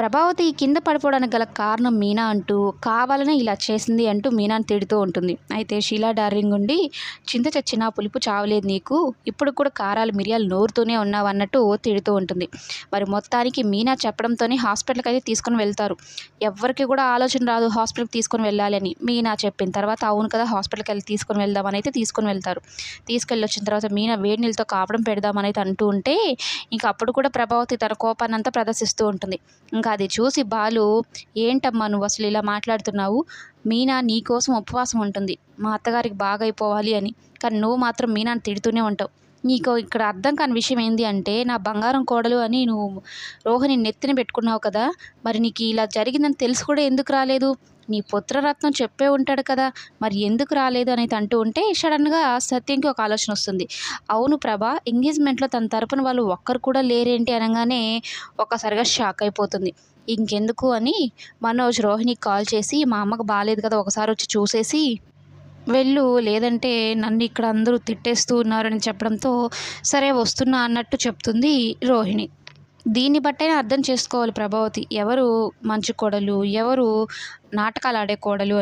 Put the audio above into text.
ప్రభావతి కింద పడిపోవడానికి గల కారణం మీనా అంటూ కావాలనే ఇలా చేసింది అంటూ మీనాను తిడుతూ ఉంటుంది. అయితే షీలా డార్లింగ్ ఉండి చింత చచ్చిన పులుపు చావలేదు నీకు. ఇప్పుడు కూడా కారాలు మిరియాలు నోరుతూనే ఉన్నావు అన్నట్టు తిడుతూ ఉంటుంది. మరి మొత్తానికి మీనా చెప్పడంతోనే హాస్పిటల్కి అయితే తీసుకొని వెళ్తారు. ఎవరికి కూడా ఆలోచన రాదు హాస్పిటల్కి తీసుకొని వెళ్ళాలి అని. మీనా చెప్పిన తర్వాత అవును కదా హాస్పిటల్కి వెళ్ళి తీసుకొని వెళ్దామని అయితే తీసుకొని వెళ్తారు. తీసుకెళ్ళి వచ్చిన తర్వాత మీనా వేడి నీళ్ళతో కాపడం పెడదామని అయితే అంటూ ఉంటే ఇంకా అప్పుడు కూడా ప్రభావతి తన కోపాన్నంతా ప్రదర్శిస్తూ ఉంటుంది. ఇంకా అది చూసి బాలు ఏంటమ్మా నువ్వు అసలు ఇలా మాట్లాడుతున్నావు? మీనా నీకోసం ఉపవాసం ఉంటుంది. మా అత్తగారికి బాగా అయిపోవాలి అని. కానీ నువ్వు మాత్రం మీనాని తిడుతూనే ఉంటావు. నీకు ఇక్కడ అర్థం కాని విషయం ఏంది అంటే నా బంగారం కోడలు అని నువ్వు రోహిణి నెత్తిన పెట్టుకున్నావు కదా మరి నీకు ఇలా జరిగిందని తెలిసి కూడా ఎందుకు రాలేదు? నీ పుత్రరత్నం చెప్పే ఉంటాడు కదా మరి ఎందుకు రాలేదు అనేది అంటూ ఉంటే సడన్గా సత్యంకి ఒక ఆలోచన వస్తుంది. అవును ప్రభా ఎంగేజ్మెంట్లో తన తరపున వాళ్ళు ఒక్కరు కూడా లేరేంటి అనగానే ఒక్కసారిగా షాక్ అయిపోతుంది. ఇంకెందుకు అని మనోజ్ రోహిణికి కాల్ చేసి మా అమ్మకు బాగాలేదు కదా ఒకసారి వచ్చి చూసేసి వెళ్ళు లేదంటే నన్ను ఇక్కడ అందరూ తిట్టేస్తూ ఉన్నారని చెప్పడంతో సరే వస్తున్నా అన్నట్టు చెప్తుంది రోహిణి. దీన్ని బట్టైనా అర్థం చేసుకోవాలి ప్రభావతి. ఎవరు మంచి కోడలు? ఎవరు నాటకాలు ఆడే కోడలు అని